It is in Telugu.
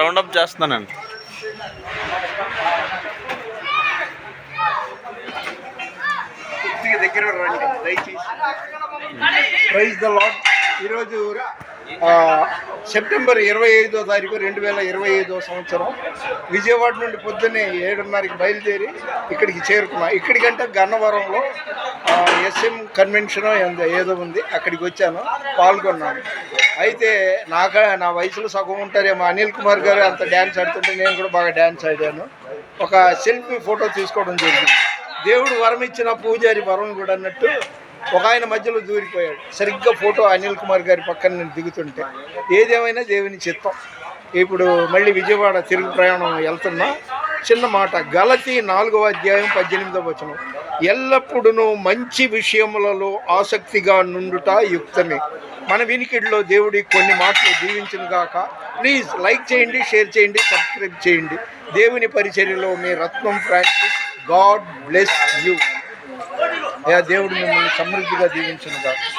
రౌండప్ చేస్తున్నానండి. దగ్గర రండి దయచేసి. ప్రైజ్ ద లాడ్ ఈరోజు సెప్టెంబర్ ఇరవై ఐదో తారీఖు రెండు వేల ఇరవై ఐదో సంవత్సరం. విజయవాడ నుండి పొద్దున్నే ఏడున్నరకి బయలుదేరి ఇక్కడికి చేరుకున్నాం. ఇక్కడికంటే గన్నవరంలో ఎస్ఎం కన్వెన్షన్ ఏదో ఉంది అక్కడికి వచ్చాను పాల్గొన్నాను. అయితే నాక నా వయసులో సగం ఉంటారేమో అనిల్ కుమార్ గారు అంత డ్యాన్స్ ఆడుతుంటే నేను కూడా బాగా డ్యాన్స్ ఆడాను. ఒక సెల్ఫీ ఫోటో తీసుకోవడం జరిగింది. దేవుడు వరం ఇచ్చిన పూజారి వరం కూడా అన్నట్టు ఒక ఆయన మధ్యలో దూరిపోయాడు. సరిగ్గా ఫోటో అనిల్ కుమార్ గారి పక్కన నేను దిగుతుంటే ఏదేమైనా దేవుని చిత్తం. ఇప్పుడు మళ్ళీ విజయవాడ తిరుగు ప్రయాణం వెళ్తున్నా. చిన్న మాట గలతి నాలుగవ అధ్యాయం పద్దెనిమిదవ వచనం. ఎల్లప్పుడూ మంచి విషయములలో ఆసక్తిగా నుండుట యుక్తమే. మన వినికిడిలో దేవుడి కొన్ని మాటలు దీవించిన గాక. ప్లీజ్ లైక్ చేయండి షేర్ చేయండి సబ్స్క్రైబ్ చేయండి. దేవుని పరిచర్యలో మీ Ratnam Francis God bless you. దేవుడు మిమ్మల్ని సమృద్ధిగా దీవించునుగా